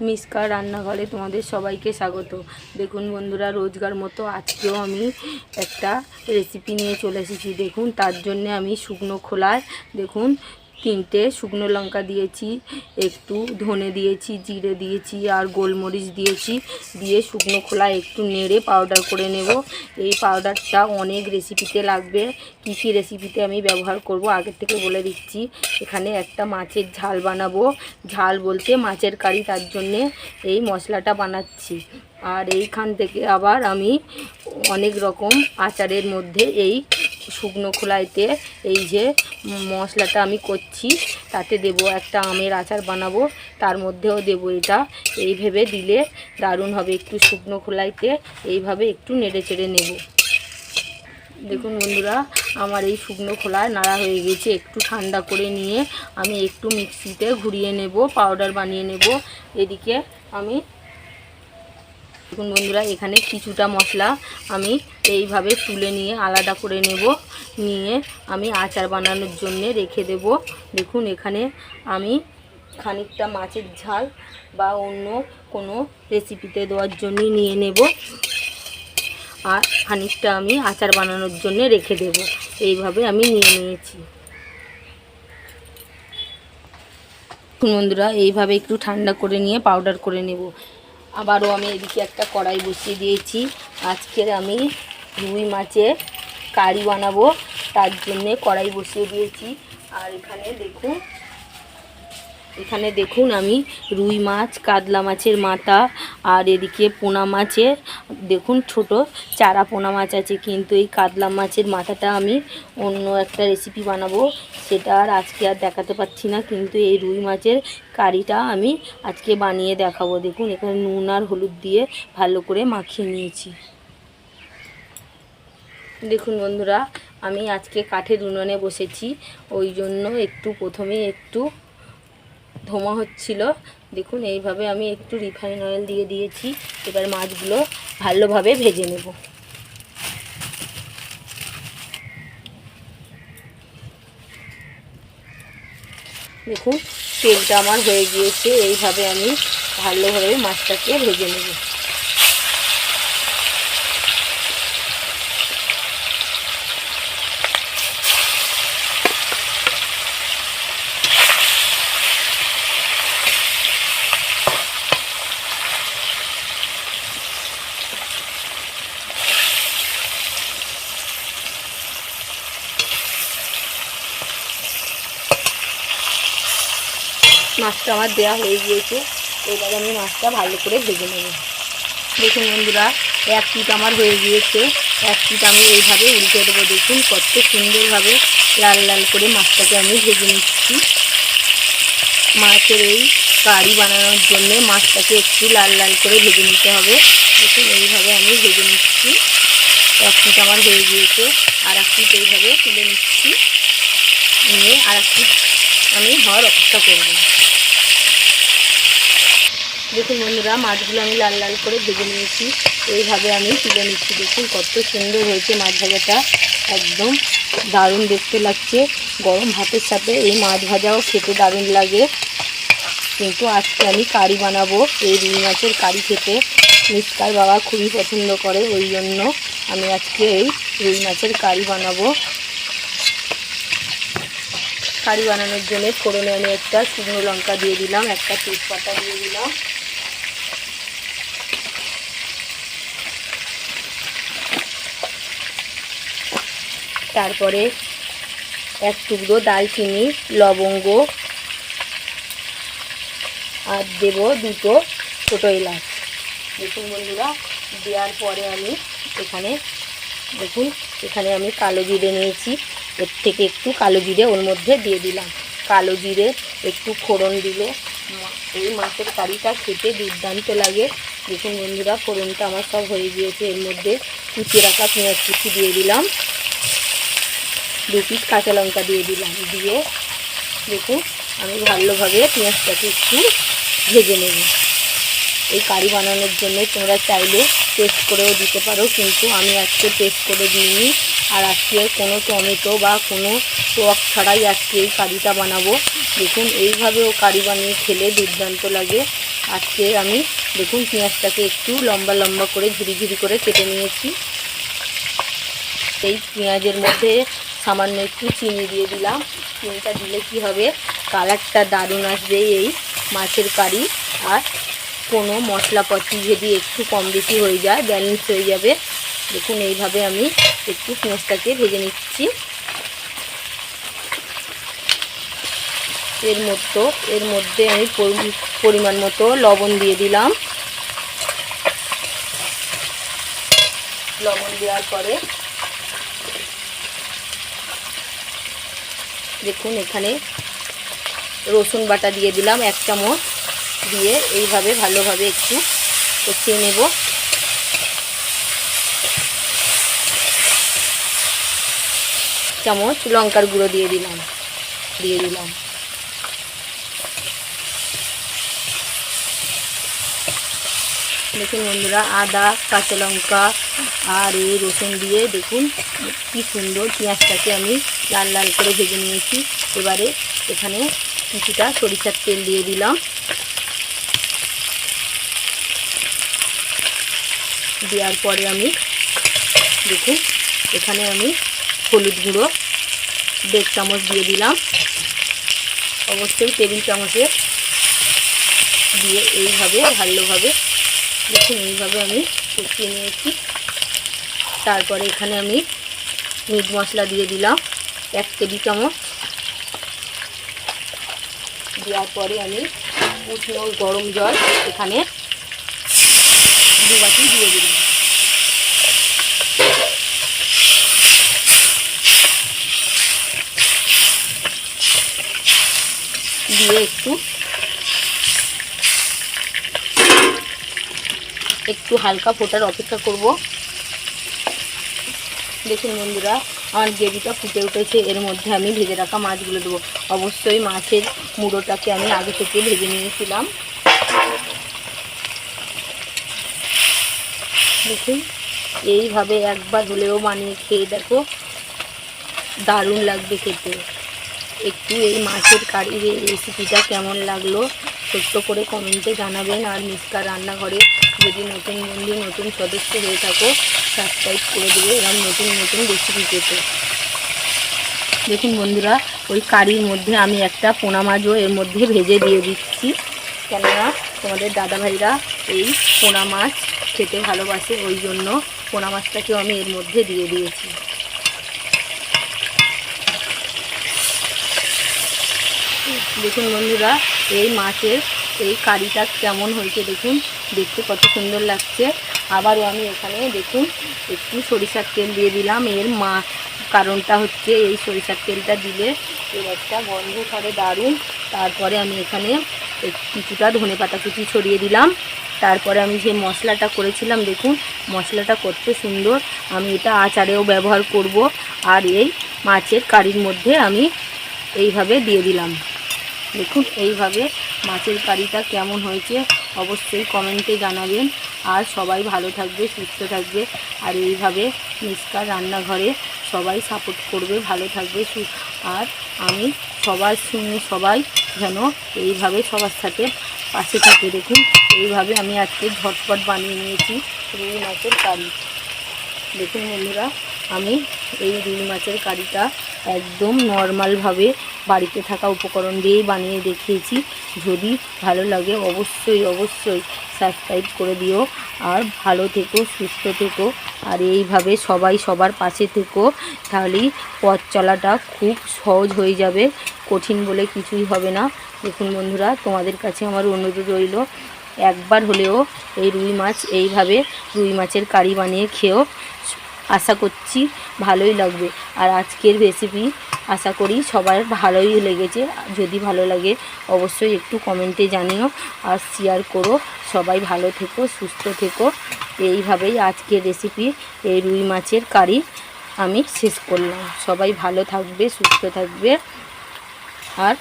মিসকা রান্নাঘরে তোমাদের সবাইকে স্বাগত। দেখুন বন্ধুরা, রোজগার মতো আজকেও আমি একটা রেসিপি নিয়ে চলে এসেছি। দেখুন, তার জন্যে আমি শুকনো খোলায়, দেখুন তিনটে শুকনো লঙ্কা দিয়েছি, একটু ধনে দিয়েছি, জিরে দিয়েছি আর গোলমরিচ দিয়েছি। দিয়ে শুকনো খোলা একটু নেড়ে পাউডার করে নেব। এই পাউডারটা অনেক রেসিপিতে লাগবে। কী কী রেসিপিতে আমি ব্যবহার করব আগের থেকে বলে দিচ্ছি। এখানে একটা মাছের ঝাল বানাবো। ঝাল বলতে মাছের কারি, তার জন্যে এই মশলাটা বানাচ্ছি। আর এইখান থেকে আবার আমি অনেক রকম আচারের মধ্যে এই শুকনো খোলাইতে এই যে মশলাটা আমি করছি, তাতে দেব একটা আমের আচার বানাবো, তার মধ্যেও দেব এটা। এই ভেবে দিলে দারুণ হবে, একটু শুকনো খোলাইতে এইভাবে একটু নেড়ে চেড়ে নেব। দেখুন বন্ধুরা, আমার এই শুকনো খোলায় নাড়া হয়ে গেছে, একটু ঠান্ডা করে নিয়ে আমি একটু মিক্সিতে ঘুরিয়ে নেব, পাউডার বানিয়ে নেব। এদিকে আমি দেখুন বন্ধুরা, এখানে কিছুটা মশলা আমি এইভাবে তুলে নিয়ে আলাদা করে নেব। নিয়ে আমি আচার বানানোর জন্য রেখে দেব। দেখুন, এখানে আমি খানিকটা মাছের ঝাল বা অন্য কোনো রেসিপিতে দেওয়ার জন্য নিয়ে নেব। আর খানিকটা আমি আচার বানানোর জন্য রেখে দেব। এইভাবে আমি নিয়ে নিয়েছি। বন্ধুরা, এইভাবে একটু ঠান্ডা করে নিয়ে পাউডার করে নেব। আবারও আমি এদিকে একটা কড়াই বসিয়ে দিয়েছি। আজকে আমি রুই মাছে কারি বানাবো, তার জন্যে কড়াই বসিয়ে দিয়েছি। আর এখানে দেখুন এখানে দেখুন আমি রুই মাছ, কাতলা মাছের মাথা আর এদিকে পোনা মাছের, দেখুন ছোট চারা পোনা মাছ আছে, কিন্তু এই কাতলা মাছের মাথাটা আমি অন্য একটা রেসিপি বানাবো, সেটা আর আজকে আর দেখাতে পাচ্ছি না, কিন্তু এই রুই মাছের কারিটা আমি আজকে বানিয়ে দেখাবো। দেখুন, এখানে নুন আর হলুদ দিয়ে ভালো করে মাখিয়ে নিয়েছি। দেখুন বন্ধুরা, আমি আজকে কাঠের উনুনে বসেছি, ওই জন্য একটু প্রথমে একটু ধোঁয়া হচ্ছিল। দেখুন, এইভাবে আমি একটু রিফাইন অয়েল দিয়ে দিয়েছি। এবার মাছগুলো ভালোভাবে ভেজে নেব। দেখুন, তেলটা আমার হয়ে গিয়েছে। এইভাবে আমি ভালোভাবে মাছটাকে ভেজে নেব। মাছটা আমার দেওয়া হয়ে গিয়েছে। এবার আমি মাছটা ভালো করে ভেজে নেব। দেখুন বন্ধুরা, এক পিট আমার হয়ে গিয়েছে। এক পিট আমি এইভাবে উল্টে দেবো। দেখুন কত সুন্দরভাবে লাল লাল করে মাছটাকে আমি ভেজে নিচ্ছি। মাছের এই কারি বানানোর জন্য মাছটাকে একটু লাল লাল করে ভেজে নিতে হবে। দেখুন এইভাবে আমি ভেজে নিচ্ছি। এক পিট আমার হয়ে গিয়েছে। আর এক পিট এইভাবে তুলে নিচ্ছি। নিয়ে আর এক পিট আমি হওয়ার অপেক্ষা করব। দেখুন বন্ধুরা, মাছগুলো আমি লাল লাল করে ভেজে নিয়েছি। এইভাবে আমি তুলে নিচ্ছি। দেখুন কত সুন্দর হয়েছে মাছ ভাজাটা। একদম দারুণ দেখতে লাগছে। গরম ভাতের সাথে এই মাছ ভাজাও খেতে দারুণ লাগে। কিন্তু আজকে আমি কারি বানাবো। এই রুই মাছের কারি খেতে। মিসকার বাবা খুবই পছন্দ করে, ওই জন্য আমি আজকে এই রুই মাছের কারি বানাবো। কারি বানানোর জন্য ফোড়নে আমি একটা শুকনো লঙ্কা দিয়ে দিলাম, একটা তেজপাতা দিয়ে দিলাম। তারপরে এক টুকরো দালচিনি লবঙ্গ, আর দেব দুটো ছোটো এলাচ। দেখুন বন্ধুরা, দেওয়ার পরে আমি এখানে, দেখুন, এখানে আমি কালো জিরে নিয়েছি। এর থেকে একটু কালো জিরে ওর মধ্যে দিয়ে দিলাম। কালো জিরে একটু ফোড়ন দিলে। এই মাছের কারিটা খেতে দুর্দান্ত লাগে। দেখুন বন্ধুরা, ফোড়নটা আমার সব হয়ে গিয়েছে। এর মধ্যে কুচি রাখা পেঁয়াজ কুচি দিয়ে দিলাম। দু পিস কাঁচা লঙ্কা দিয়ে দিলাম। দিয়ে দেখুন, আমি ভালোভাবে পেঁয়াজটাকে একটু ভেজে নেব। এই কারি বানানোর জন্য তোমরা চাইলে টেস্ট করেও দিতে পারো, কিন্তু আমি আজকে টেস্ট করে দিইনি। আর আজকে কোনো টমেটো বা কোনো টক ছাড়াই আজকে এই কারিটা বানাবো। দেখুন এইভাবেও কারি বানিয়ে খেলে দুর্দান্ত লাগে। আজকে আমি, দেখুন, পেঁয়াজটাকে একটু লম্বা লম্বা করে ঝুরি ঝুরি করে কেটে নিয়েছি। এই পেঁয়াজের মধ্যে সামান্য একটু চিনি দিয়ে দিলাম। চিনিটা দিলে কি হবে? কালারটা দারুণ আসবে এই মাছের কারি। আর কোনো মশলাপাতি যদি একটু কম বেশি হয়ে যায়, ব্যালেন্স হয়ে যাবে। দেখুন, এইভাবে আমি একটু পেঁয়াজটাকে ভেজে নিচ্ছি। এর মতো এর মধ্যে আমি পরি- পরিমাণ মতো লবণ দিয়ে দিলাম। লবণ দেওয়ার পরে দেখুন এখানে রসুন বাটা দিয়ে দিলাম এক চামচ। দিয়ে এইভাবে ভালোভাবে একটু কষিয়ে নেব। চামচ লঙ্কার গুঁড়ো দিয়ে দিলাম। দিয়ে দিলাম। দেখুন বন্ধুরা, আদা, কাঁচা লঙ্কা আর এই রসুন দিয়ে দেখুন কি সুন্দর পেঁয়াজটাকে আমি লাল লাল করে ভেজে নিয়েছি। এবারে এখানে কিছুটা সরিষার তেল দিয়ে দিলাম। দেওয়ার পরে আমি দেখুন, এখানে আমি হলুদ গুঁড়ো দেড় চামচ দিয়ে দিলাম। অবশ্যই টেবিল চামচে দিয়ে এইভাবে, ভালোভাবে দেখুন, এইভাবে আমি কষিয়ে নিয়েছি। তারপরে এখানে আমি মিট মশলা দিয়ে দিলাম, এক টেবিল চামচ। দেওয়ার পরে আমি উষ্ণ গরম জল এখানে দু বাটি দিয়ে দিলাম। দিয়ে একটু একটু হালকা ফোটার অপেক্ষা করব। দেখুন বন্ধুরা, আমার গ্রেভিটা ফুটে উঠেছে, এর মধ্যে আমি ভেজে রাখা মাছগুলো দেবো। অবশ্যই মাছের মুড়োটাকে আমি আগে থেকে ভেজে নিয়েছিলাম। দেখুন, এইভাবে একবার হলেও বানিয়ে খেয়ে দেখো, দারুণ লাগবে খেতে। একটু এই মাছের কারির এই রেসিপিটা কেমন লাগল, ছোট্ট করে কমেন্টে জানাবেন। আর মিসকা রান্নাঘরে যদি নতুন বন্ধু, নতুন সদস্য হয়ে থাকো সাবস্ক্রাইব করে দেবে এরকম নতুন নতুন রেসিপি পেতে। দেখুন বন্ধুরা, ওই কারির মধ্যে আমি একটা পোনা মাছও এর মধ্যে ভেজে দিয়ে দিচ্ছি। কেননা তোমাদের দাদাভাইরা এই পোনা মাছ খেতে ভালোবাসে, ওই জন্য পোনা মাছটাকেও আমি এর মধ্যে দিয়ে দিয়েছি। দেখুন বন্ধুরা, এই মাছের এই কারিটা কেমন হয়েছে দেখুন, দেখতে কত সুন্দর লাগছে। আবারও আমি এখানে দেখুন, একটু সরিষার তেল দিয়ে দিলাম। এর মা, কারণটা হচ্ছে এই সরিষার তেলটা দিলে এর একটা গন্ধ করে দারুণ। তারপরে আমি এখানে কিছুটা ধনে পাতা কুচি ছড়িয়ে দিলাম। তারপরে আমি যে মশলাটা করেছিলাম, দেখুন, মশলাটা করতে সুন্দর। আমি এটা আচারেও ব্যবহার করব। আর এই মাছের কারির মধ্যে আমি এইভাবে দিয়ে দিলাম। দেখুন এইভাবে মাছের কারিটা কেমন হয়েছে অবশ্যই কমেন্টে জানাবেন। আর সবাই ভালো থাকবে, সুস্থ থাকবে। আর এইভাবে মিসকার রান্নাঘরে সবাই সাপোর্ট করবে, ভালো থাকবে আর আমি সবার সঙ্গে সবাই যেন এইভাবে সবার সাথে পাশে থাকে। দেখুন এইভাবে আমি আজকে ঝটপট বানিয়ে নিয়েছি রুই মাছের কারি। দেখুন বন্ধুরা আমি এই রুই মাছের কারিটা একদম নর্মালভাবে বাড়িতে থাকা উপকরণ দিয়েই বানিয়ে দেখিয়েছি। যদি ভালো লাগে অবশ্যই অবশ্যই সাবস্ক্রাইব করে দিও। আর ভালো থেকো, সুস্থ থেকো। আর এইভাবে সবাই সবার পাশে থেকো, তাহলেই পথ চলাটা খুব সহজ হয়ে যাবে। কঠিন বলে কিছুই হবে না। দেখুন বন্ধুরা, তোমাদের কাছে আমার অনুরোধ রইল, একবার হলেও এই রুই মাছ এইভাবে রুই মাছের কারি বানিয়ে খেয়েও আশা করছি ভালোই লাগবে। আর আজকের রেসিপি আশা করি সবার ভালোই লেগেছে। যদি ভালো লাগে অবশ্যই একটু কমেন্টে জানিও আর শেয়ার করো। সবাই ভালো থেকো, সুস্থ থেকো। এইভাবেই আজকের রেসিপি এই রুই মাছের কারি আমি শেষ করলাম। সবাই ভালো থাকবে, সুস্থ থাকবে। আর